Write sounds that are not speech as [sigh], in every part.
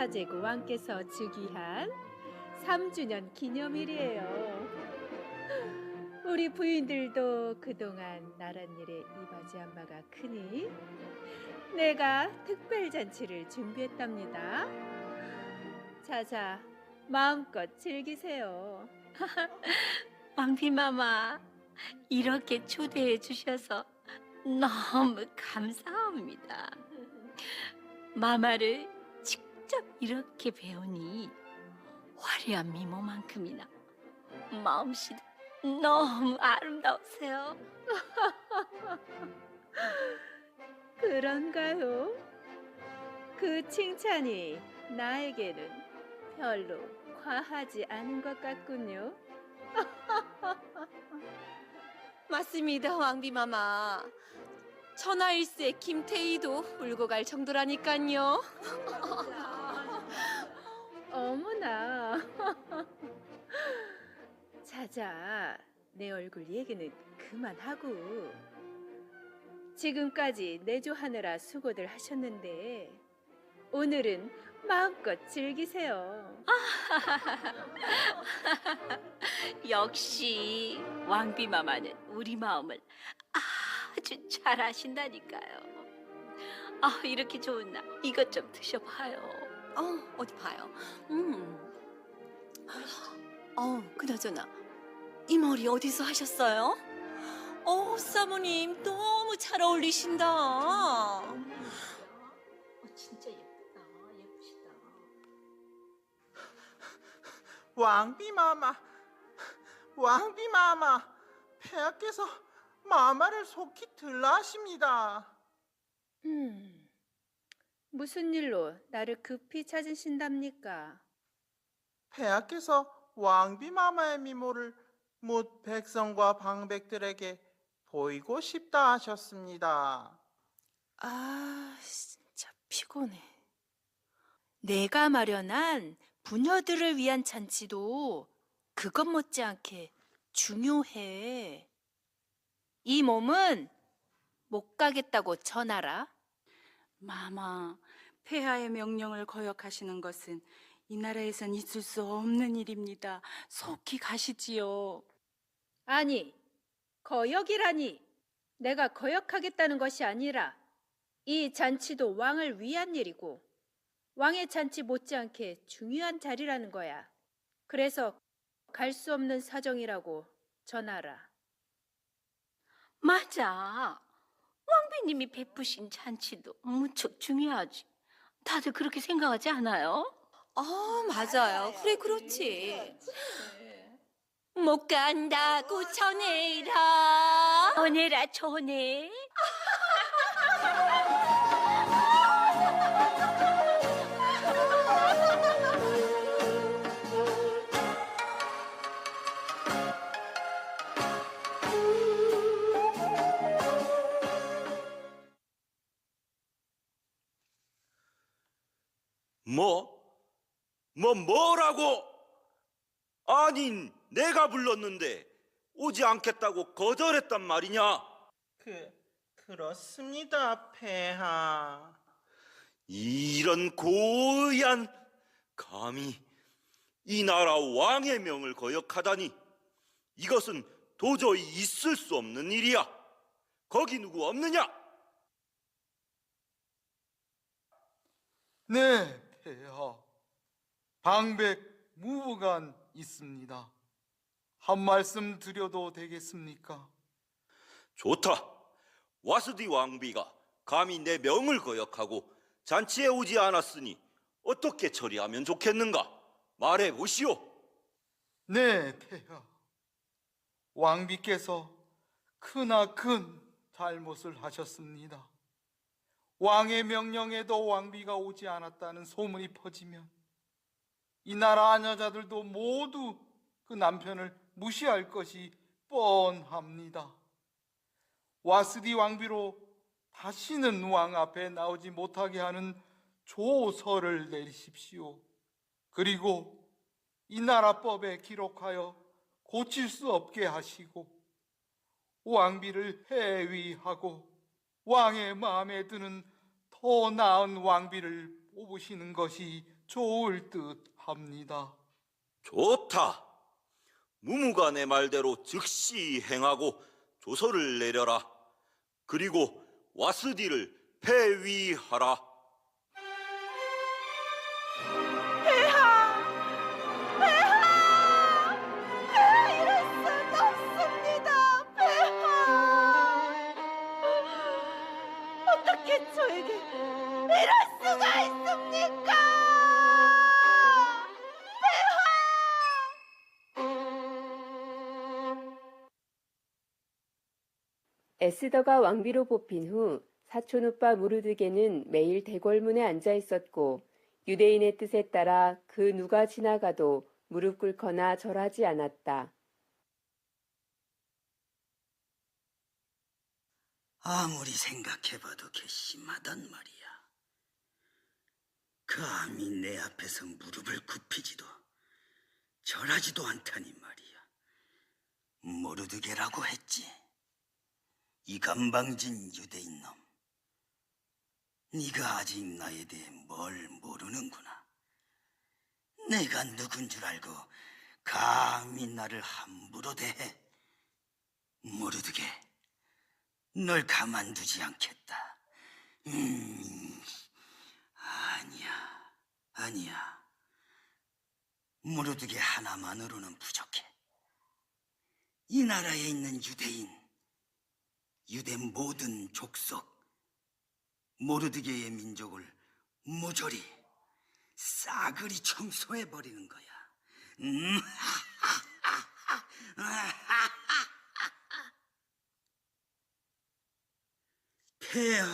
가사제국 왕께서 즉위한 3주년 기념일이에요. 우리 부인들도 그동안 나란 일에 이바지한 바가 크니 내가 특별 잔치를 준비했답니다. 자자, 마음껏 즐기세요. [laughs] 왕비마마 이렇게 초대해 주셔서 너무 감사합니다. 마마를 직접 이렇게 배우니 화려한 미모만큼이나 마음씨도 너무 아름다우세요. [laughs] 그런가요? 그 칭찬이 나에게는 별로 과하지 않은 것 같군요. [laughs] 맞습니다, 왕비마마. 천하일세 김태희도 울고 갈 정도라니까요. [laughs] 어머나. [laughs] 자자, 내 얼굴 얘기는 그만하고. 지금까지 내조하느라 수고들 하셨는데, 오늘은 마음껏 즐기세요. [laughs] 역시 왕비 마마는 우리 마음을 아주 잘 아신다니까요. 아 이렇게 좋은 날 이것 좀 드셔봐요. 어, 어디 봐요. 음. 어, 그나저나 이 머리 어디서 하셨어요? 어, 사모님 너무 잘 어울리신다. 어, 진짜 예쁘다, 예쁘시다. 왕비마마, 왕비마마, 폐하께서 마마를 속히 들라 하십니다. 음, 무슨 일로 나를 급히 찾으신답니까? 폐하께서 왕비 마마의 미모를 묻 백성과 방백들에게 보이고 싶다 하셨습니다. 아, 진짜 피곤해. 내가 마련한 부녀들을 위한 잔치도 그것 못지않게 중요해. 이 몸은 못 가겠다고 전하라. 마마, 폐하의 명령을 거역하시는 것은 이 나라에선 있을 수 없는 일입니다. 속히 가시지요. 아니, 거역이라니. 내가 거역하겠다는 것이 아니라 이 잔치도 왕을 위한 일이고 왕의 잔치 못지않게 중요한 자리라는 거야. 그래서 갈 수 없는 사정이라고 전하라. 맞아. 왕비님이 베푸신 잔치도 무척 중요하지. 다들 그렇게 생각하지 않아요? 아, 맞아요. 그래, 그렇지. 못 간다고 전해라. 전해라 전해. 뭐? 뭐 뭐라고? 아니 내가 불렀는데 오지 않겠다고 거절했단 말이냐? 그 그렇습니다, 폐하. 이런 고의한 감히 이 나라 왕의 명을 거역하다니 이것은 도저히 있을 수 없는 일이야. 거기 누구 없느냐? 네, 폐하. 방백 무부간 있습니다. 한 말씀 드려도 되겠습니까? 좋다. 와스디 왕비가 감히 내 명을 거역하고 잔치에 오지 않았으니 어떻게 처리하면 좋겠는가? 말해 보시오. 네, 폐하. 왕비께서 크나큰 잘못을 하셨습니다. 왕의 명령에도 왕비가 오지 않았다는 소문이 퍼지면 이 나라 아녀자들도 모두 그 남편을 무시할 것이 뻔합니다. 와스디 왕비로 다시는 왕 앞에 나오지 못하게 하는 조서를 내리십시오. 그리고 이 나라법에 기록하여 고칠 수 없게 하시고 왕비를 해위하고 왕의 마음에 드는 더 나은 왕비를 뽑으시는 것이 좋을 듯 합니다. 좋다. 무무가 내 말대로 즉시 행하고 조서를 내려라. 그리고 와스디를 폐위하라. 에스더가 왕비로 뽑힌 후 사촌 오빠 무르드게는 매일 대궐문에 앉아 있었고 유대인의 뜻에 따라 그 누가 지나가도 무릎 꿇거나 절하지 않았다. 아무리 생각해봐도 괘씸하단 말이야. 감히 내 앞에서 무릎을 굽히지도 절하지도 않다니 말이야. 모르드게라고 했지. 이 건방진 유대인 놈. 네가 아직 나에 대해 뭘 모르는구나. 내가 누군 줄 알고 감히 나를 함부로 대해. 모르드게. 널 가만두지 않겠다. 음, 아니야, 아니야. 무르드게 하나만으로는 부족해. 이 나라에 있는 유대인, 유대 모든 족속, 모르드게의 민족을 모조리 싸그리 청소해 버리는 거야. 음, [laughs] 폐하,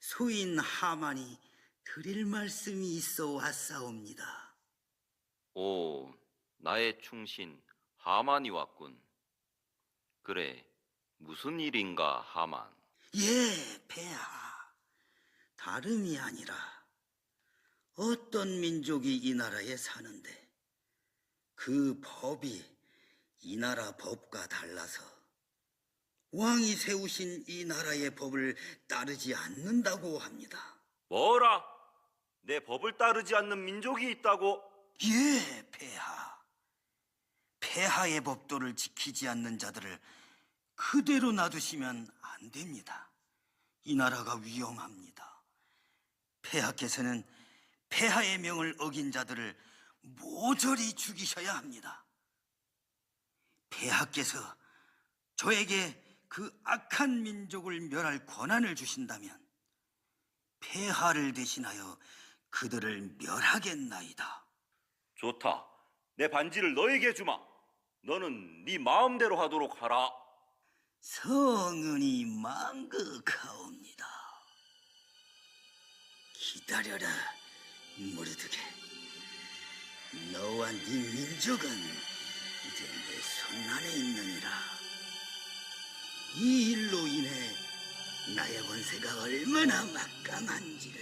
소인 하만이 드릴 말씀이 있어 왔사옵니다. 오, 나의 충신 하만이 왔군. 그래, 무슨 일인가, 하만? 예, 폐하. 다름이 아니라 어떤 민족이 이 나라에 사는데 그 법이 이 나라 법과 달라서 왕이 세우신 이 나라의 법을 따르지 않는다고 합니다. 뭐라? 내 법을 따르지 않는 민족이 있다고? 예, 폐하. 폐하의 법도를 지키지 않는 자들을 그대로 놔두시면 안 됩니다. 이 나라가 위험합니다. 폐하께서는 폐하의 명을 어긴 자들을 모조리 죽이셔야 합니다. 폐하께서 저에게 그 악한 민족을 멸할 권한을 주신다면 폐하를 대신하여 그들을 멸하겠나이다. 좋다. 내 반지를 너에게 주마. 너는 네 마음대로 하도록 하라. 성은이 망극하옵니다. 기다려라, 무르드게. 너와 네 민족은 이제 내 손안에 있느니라. 이 일로 인해 나의 권세가 얼마나 막강한지를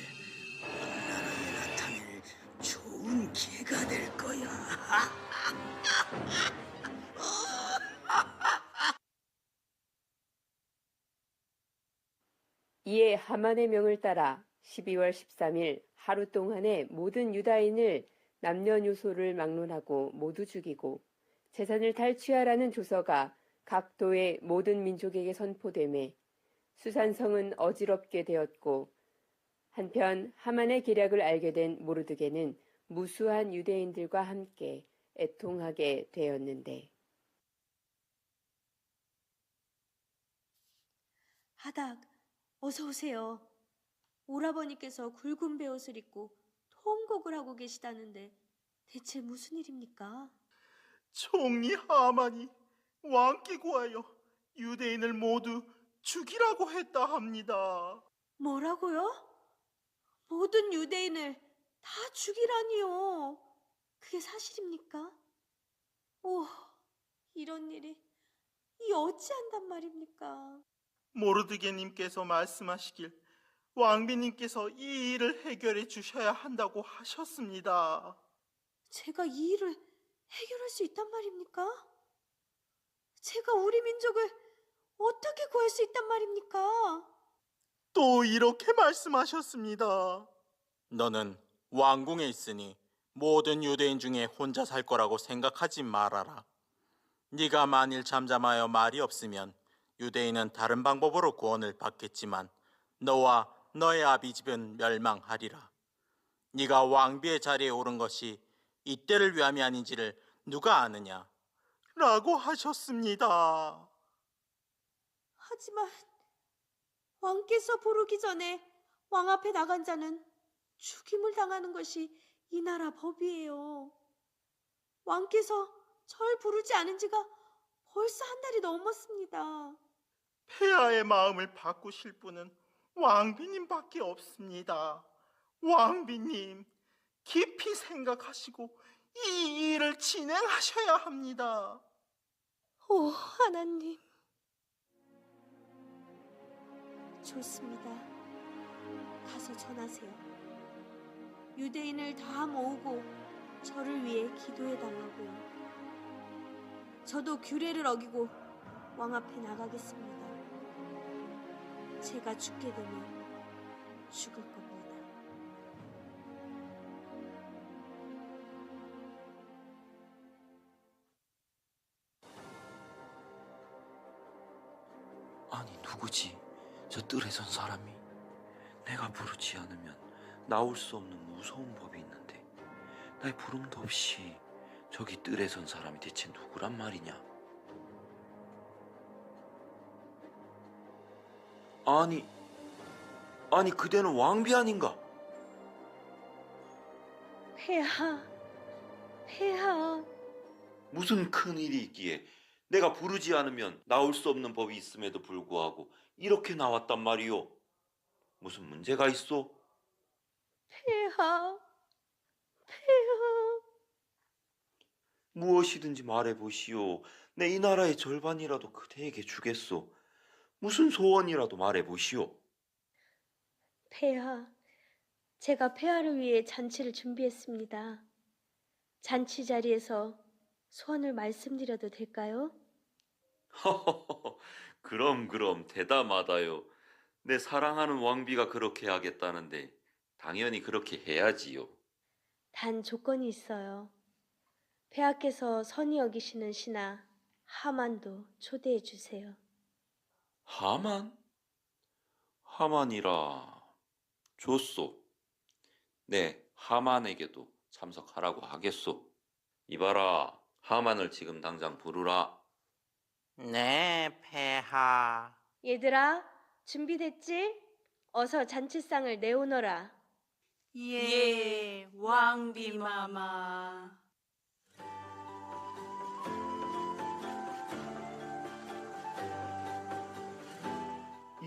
이에 하만의 명을 따라 12월 13일 하루 동안에 모든 유다인을 남녀노소를 막론하고 모두 죽이고 재산을 탈취하라는 조서가 각 도의 모든 민족에게 선포되매 수산성은 어지럽게 되었고 한편 하만의 계략을 알게 된 모르드게는 무수한 유대인들과 함께 애통하게 되었는데 하닥, 어서 오세요. 오라버니께서 굵은 베옷을 입고 통곡을 하고 계시다는데 대체 무슨 일입니까? 총리 하만이 왕께 구하여 유대인을 모두 죽이라고 했다 합니다. 뭐라고요? 모든 유대인을 다 죽이라니요. 그게 사실입니까? 오, 이런 일이 이 어찌한단 말입니까? 모르드게님께서 말씀하시길 왕비님께서 이 일을 해결해 주셔야 한다고 하셨습니다. 제가 이 일을 해결할 수 있단 말입니까? 제가 우리 민족을 어떻게 구할 수 있단 말입니까? 또 이렇게 말씀하셨습니다. 너는 왕궁에 있으니 모든 유대인 중에 혼자 살 거라고 생각하지 말아라. 네가 만일 잠잠하여 말이 없으면 유대인은 다른 방법으로 구원을 받겠지만 너와 너의 아비 집은 멸망하리라. 네가 왕비의 자리에 오른 것이 이때를 위함이 아닌지를 누가 아느냐? 라고 하셨습니다. 하지만 왕께서 부르기 전에 왕 앞에 나간 자는 죽임을 당하는 것이 이 나라 법이에요. 왕께서 절 부르지 않은 지가 벌써 한 달이 넘었습니다. 폐하의 마음을 바꾸실 분은 왕비님밖에 없습니다. 왕비님, 깊이 생각하시고 이 일을 진행하셔야 합니다. 오, 하나님. 좋습니다. 가서 전하세요. 유대인을 다 모으고 저를 위해 기도해 달라고요. 저도 규례를 어기고 왕 앞에 나가겠습니다. 제가 죽게 되면 죽을 겁니다. 아니 누구지? 저 뜰에 선 사람이 내가 부르지 않으면 나올 수 없는 무서운 법이 있는데 날 부름도 없이 저기 뜰에 선 사람이 대체 누구란 말이냐? 아니 아니 그대는 왕비 아닌가? 폐하, 폐하. 무슨 큰 일이 있기에 내가 부르지 않으면 나올 수 없는 법이 있음에도 불구하고 이렇게 나왔단 말이오. 무슨 문제가 있어? 폐하, 폐하. 무엇이든지 말해보시오. 내 이 나라의 절반이라도 그대에게 주겠소. 무슨 소원이라도 말해보시오. 폐하, 제가 폐하를 위해 잔치를 준비했습니다. 잔치 자리에서 소원을 말씀드려도 될까요? [laughs] 그럼 그럼 대담하다요. 내 사랑하는 왕비가 그렇게 하겠다는데 당연히 그렇게 해야지요. 단 조건이 있어요. 폐하께서 선히 여기시는 신하 하만도 초대해 주세요. 하만? 하만이라 좋소. 네, 하만에게도 참석하라고 하겠소. 이봐라, 하만을 지금 당장 부르라. 네, 폐하. 얘들아, 준비됐지? 어서 잔치상을 내오너라. 예, 왕비 마마.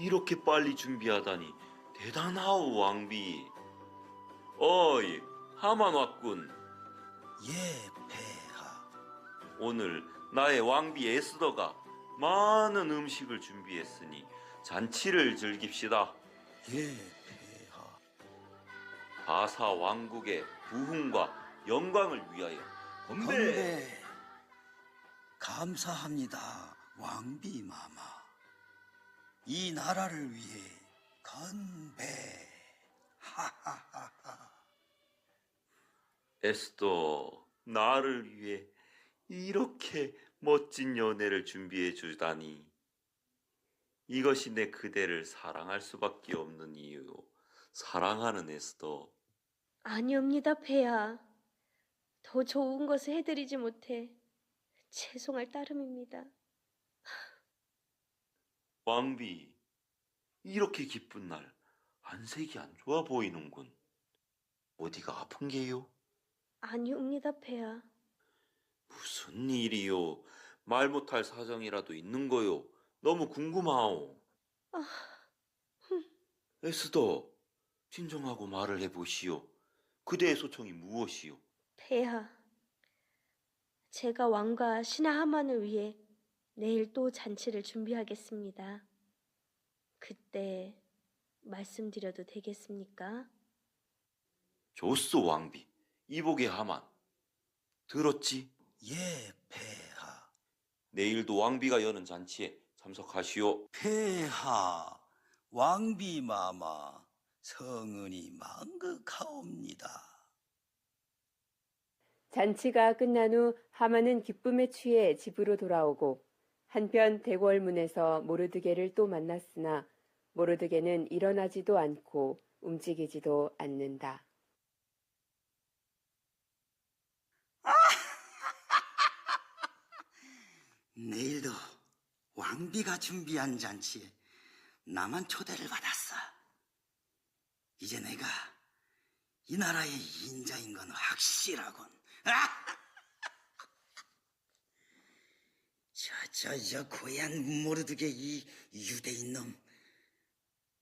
이렇게 빨리 준비하다니 대단하오 왕비. 어이, 하만 왔군. 예, 폐하. 오늘 나의 왕비 에스더가 많은 음식을 준비했으니 잔치를 즐깁시다. 예, 폐하. 바사 왕국의 부흥과 영광을 위하여 건배! 건배. 감사합니다, 왕비 마마. 이 나라를 위해 건배. 하하하하. 에스더, 나를 위해 이렇게 멋진 연애를 준비해 주다니. 이것이 내 그대를 사랑할 수밖에 없는 이유. 사랑하는 에스더. 아니옵니다, 폐하. 더 좋은 것을 해드리지 못해 죄송할 따름입니다. 왕비, 이렇게 기쁜 날 안색이 안 좋아 보이는군. 어디가 아픈 게요? 아니옵니다, 폐하. 무슨 일이요? 말 못할 사정이라도 있는 거요? 너무 궁금하오. 아, 에스더, 진정하고 말을 해보시오. 그대의 소청이 무엇이오? 폐하. 제가 왕과 신하 하만을 위해 내일 또 잔치를 준비하겠습니다. 그때 말씀드려도 되겠습니까? 좋소, 왕비. 이복의 하만. 들었지? 예, 폐하. 내일도 왕비가 여는 잔치에 참석하시오. 폐하, 왕비 마마. 성은이 망극하옵니다. 잔치가 끝난 후 하만은 기쁨에 취해 집으로 돌아오고 한편 대궐문에서 모르드게를 또 만났으나 모르드게는 일어나지도 않고 움직이지도 않는다. [laughs] 내일도 왕비가 준비한 잔치에 나만 초대를 받았어. 이제 내가 이 나라의 인자인 건 확실하군. [laughs] 저, 저, 저 고얀 모르드게 이 유대인 놈.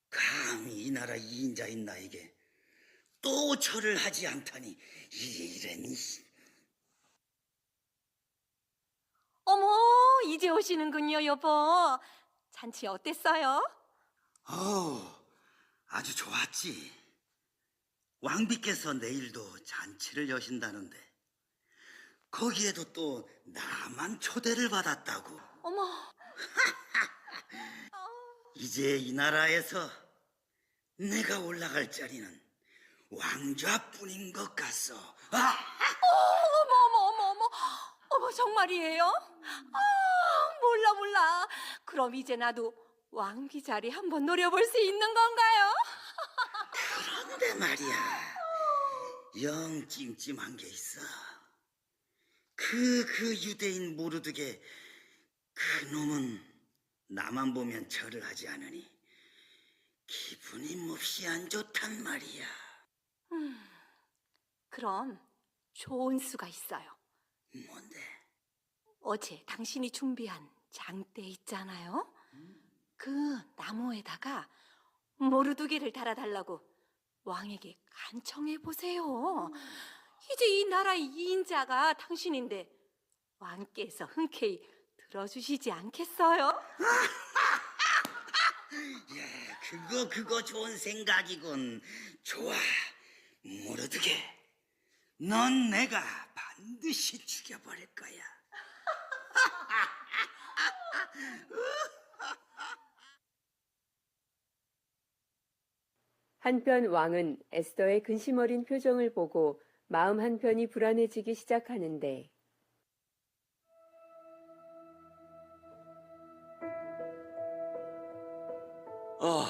감히 이 나라 인자인 나에게 또 절을 하지 않다니 이러니. 어머, 이제 오시는군요, 여보. 잔치 어땠어요? 어, 아주 좋았지. 왕비께서 내일도 잔치를 여신다는데 거기에도 또 나만 초대를 받았다고. 어머, [laughs] 이제 이 나라에서 내가 올라갈 자리는 왕좌뿐인 것 같소. 아! 어머, 어머, 어머, 어머, 어머, 정말이에요? 아, 몰라, 몰라. 그럼 이제 나도 왕비 자리 한번 노려볼 수 있는 건가요? [laughs] 그런데 말이야, 영 찜찜한 게 있어. 그, 그 유대인 모르드게 그 놈은 나만 보면 절을 하지 않으니 기분이 몹시 안 좋단 말이야. 음, 그럼 좋은 수가 있어요. 뭔데? 어제 당신이 준비한 장대 있잖아요. 그 나무에다가 모르두개를 달아달라고 왕에게 간청해 보세요. 이제 이 나라의 이인자가 당신인데 왕께서 흔쾌히 들어주시지 않겠어요? [laughs] 예, 그거 그거 좋은 생각이군. 좋아, 모르드게. 넌 내가 반드시 죽여버릴 거야. 한편 왕은 에스더의 근심 어린 표정을 보고 마음 한편이 불안해지기 시작하는데 아,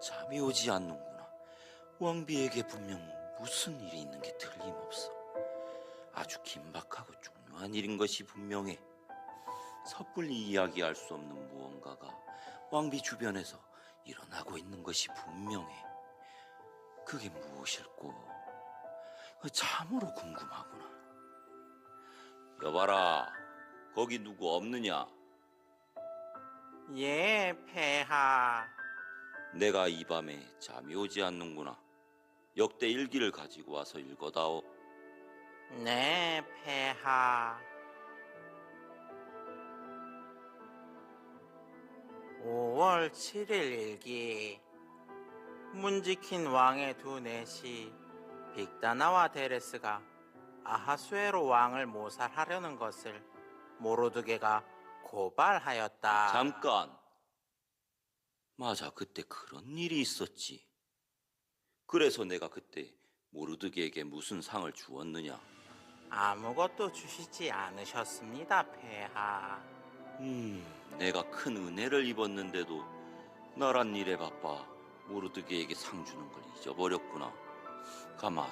잠이 오지 않는구나. 왕비에게 분명 무슨 일이 있는 게 틀림없어. 아주 긴박하고 중요한 일인 것이 분명해. 섣불리 이야기할 수 없는 무언가가 왕비 주변에서 일어나고 있는 것이 분명해. 그게 무엇일꼬? 참으로 궁금하구나. 여봐라, 거기 누구 없느냐? 예, 폐하. 내가 이 밤에 잠이 오지 않는구나. 역대 일기를 가지고 와서 읽어다오. 네, 폐하. 5월 7일 일기. 문지킨 왕의 두 내시 빅다나와 데레스가 아하수에로 왕을 모살하려는 것을 모로드게가 고발하였다. 잠깐. 맞아, 그때 그런 일이 있었지. 그래서 내가 그때 모르드게에게 무슨 상을 주었느냐? 아무것도 주시지 않으셨습니다, 폐하. 음, 내가 큰 은혜를 입었는데도 나란 일에 바빠 모르드게에게 상 주는 걸 잊어버렸구나. 가만.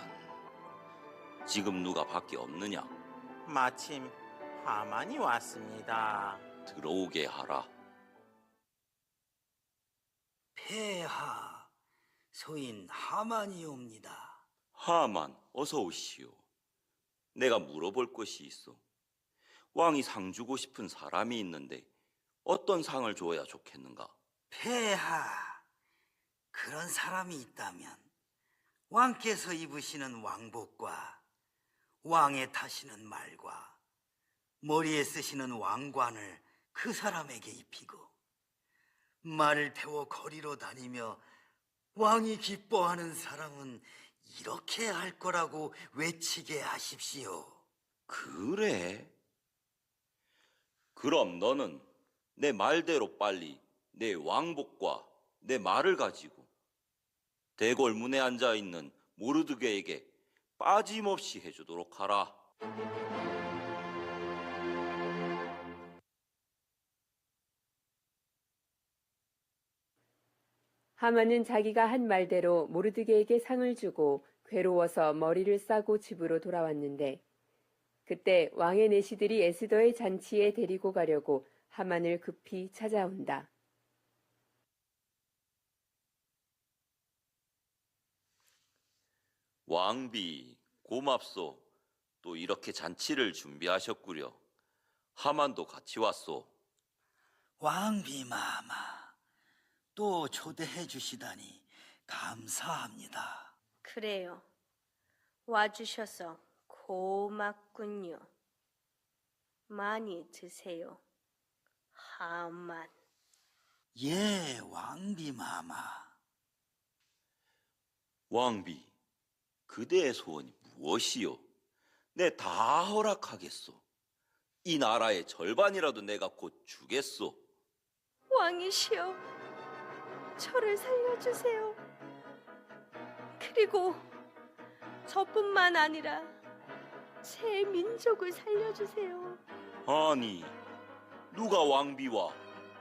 지금 누가 밖에 없느냐? 마침 하만이 왔습니다. 들어오게 하라. 폐하, 소인 하만이옵니다. 하만, 어서 오시오. 내가 물어볼 것이 있어. 왕이 상 주고 싶은 사람이 있는데 어떤 상을 줘야 좋겠는가? 폐하, 그런 사람이 있다면 왕께서 입으시는 왕복과 왕에 타시는 말과 머리에 쓰시는 왕관을 그 사람에게 입히고 말을 태워 거리로 다니며 왕이 기뻐하는 사람은 이렇게 할 거라고 외치게 하십시오. 그래? 그럼 너는 내 말대로 빨리 내 왕복과 내 말을 가지고 대궐문에 앉아 있는 모르드게에게 빠짐없이 해주도록 하라. 하만은 자기가 한 말대로 모르드게에게 상을 주고 괴로워서 머리를 싸고 집으로 돌아왔는데 그때 왕의 내시들이 에스더의 잔치에 데리고 가려고 하만을 급히 찾아온다. 왕비 고맙소. 또 이렇게 잔치를 준비하셨구려. 하만도 같이 왔소. 왕비마마 또 초대해 주시다니 감사합니다. 그래요. 와주셔서 고맙군요. 많이 드세요. 하만. 예, 왕비마마. 왕비, 그대의 소원이 무엇이요? 내 다 허락하겠소. 이 나라의 절반이라도 내가 곧 주겠소. 왕이시여, 저를 살려주세요. 그리고 저뿐만 아니라 제 민족을 살려주세요. 아니, 누가 왕비와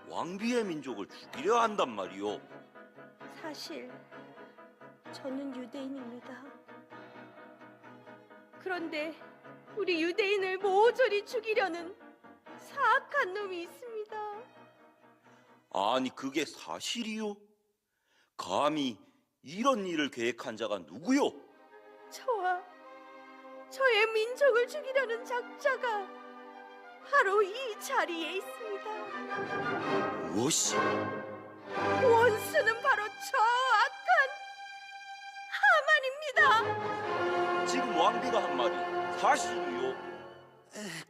왕비의 민족을 죽이려 한단 말이오? 사실 저는 유대인입니다. 그런데 우리 유대인을 모조리 죽이려는 사악한 놈이 있습니다. 아니, 그게 사실이요? 감히 이런 일을 계획한 자가 누구요? 저와 저의 민족을 죽이려는 작자가 바로 이 자리에 있습니다. 무엇이? 원수는 바로 저 악한 하만입니다. 지금 왕비가 한 말이 사실이요?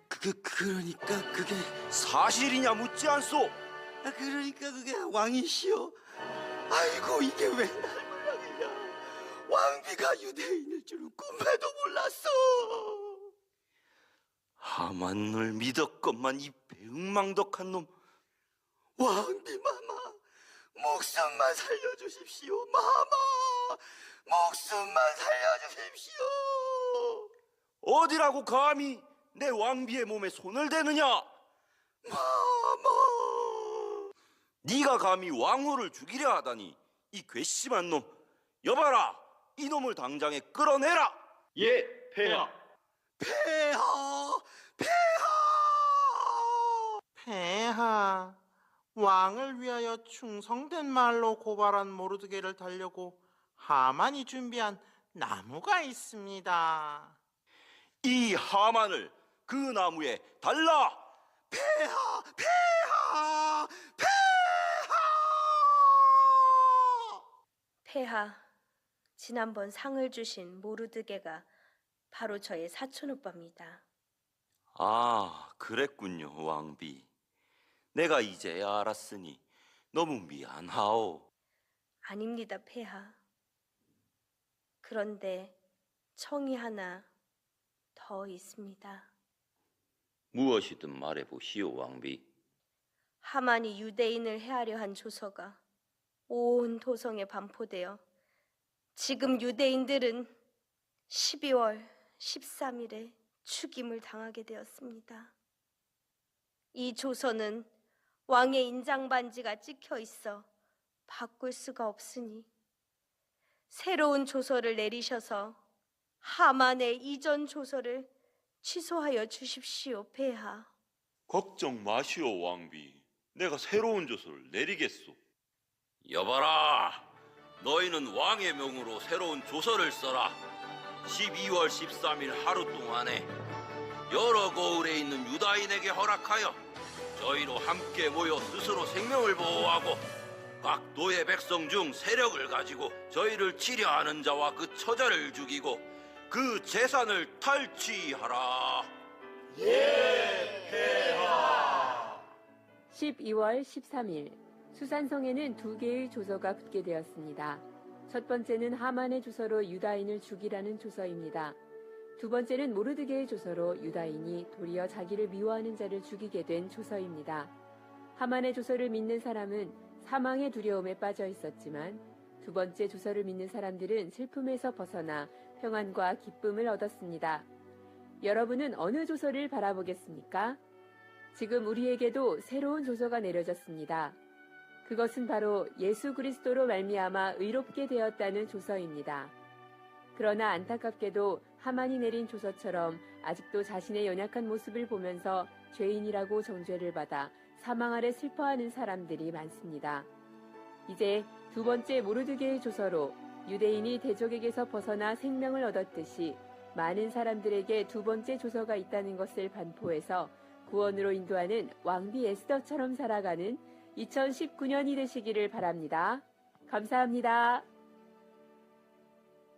그 그러니까 그게 사실이냐 묻지 않소? 아, 그러니까 그게 왕이시여. 아이고 이게 왜날 몰라느냐. 왕비가 유대인일 줄은 꿈에도 몰랐어. 하만을 믿었건만 이 배은망덕한 놈 왕비 마마 목숨만 살려주십시오. 마마 목숨만. 어디라고 감히 내 왕비의 몸에 손을 대느냐? 마마 네가 감히 왕후를 죽이려 하다니 이 괘씸한 놈 여봐라 이 놈을 당장에 끌어내라 예, 폐하. 폐하 폐하 폐하, 왕을 위하여 충성된 말로 고발한 모르드게를 달려고 하만이 준비한 나무가 있습니다. 이 하만을 그 나무에 달라 폐하 폐하 폐하 폐하, 지난번 상을 주신 모르드게가 바로 저의 사촌 오빠입니다. 아 그랬군요 왕비 내가 이제야 알았으니 너무 미안하오 아닙니다, 폐하. 그런데 청이 하나 더 있습니다. 무엇이든 말해 보시오 왕비 하만이 유대인을 해하려 한 조서가 온 도성에 반포되어 지금 유대인들은 12월 13일에 죽임을 당하게 되었습니다. 이 조서는 왕의 인장 반지가 찍혀 있어 바꿀 수가 없으니 새로운 조서를 내리셔서 하만의 이전 조서를 취소하여 주십시오, 폐하. 걱정 마시오 왕비. 내가 새로운 조서를 내리겠소. 여봐라 너희는 왕의 명으로 새로운 조서를 써라. 12월 13일 하루 동안에 여러 거울에 있는 유다인에게 허락하여 저희로 함께 모여 스스로 생명을 보호하고 각 노예 백성 중 세력을 가지고 저희를 치려하는 자와 그 처자를 죽이고 그 재산을 탈취하라 12월 13일 수산성에는 두 개의 조서가 붙게 되었습니다. 첫 번째는 하만의 조서로 유다인을 죽이라는 조서입니다. 두 번째는 모르드게의 조서로 유다인이 도리어 자기를 미워하는 자를 죽이게 된 조서입니다. 하만의 조서를 믿는 사람은 사망의 두려움에 빠져 있었지만 두 번째 조서를 믿는 사람들은 슬픔에서 벗어나 평안과 기쁨을 얻었습니다. 여러분은 어느 조서를 바라보겠습니까? 지금 우리에게도 새로운 조서가 내려졌습니다. 그것은 바로 예수 그리스도로 말미암아 의롭게 되었다는 조서입니다. 그러나 안타깝게도 하만이 내린 조서처럼 아직도 자신의 연약한 모습을 보면서 죄인이라고 정죄를 받아 사망 아래 슬퍼하는 사람들이 많습니다. 이제 두 번째 모르드게의 조서로 유대인이 대적에게서 벗어나 생명을 얻었듯이 많은 사람들에게 두 번째 조서가 있다는 것을 반포해서 구원으로 인도하는 왕비 에스더처럼 살아가는 2019년이 되시기를 바랍니다. 감사합니다.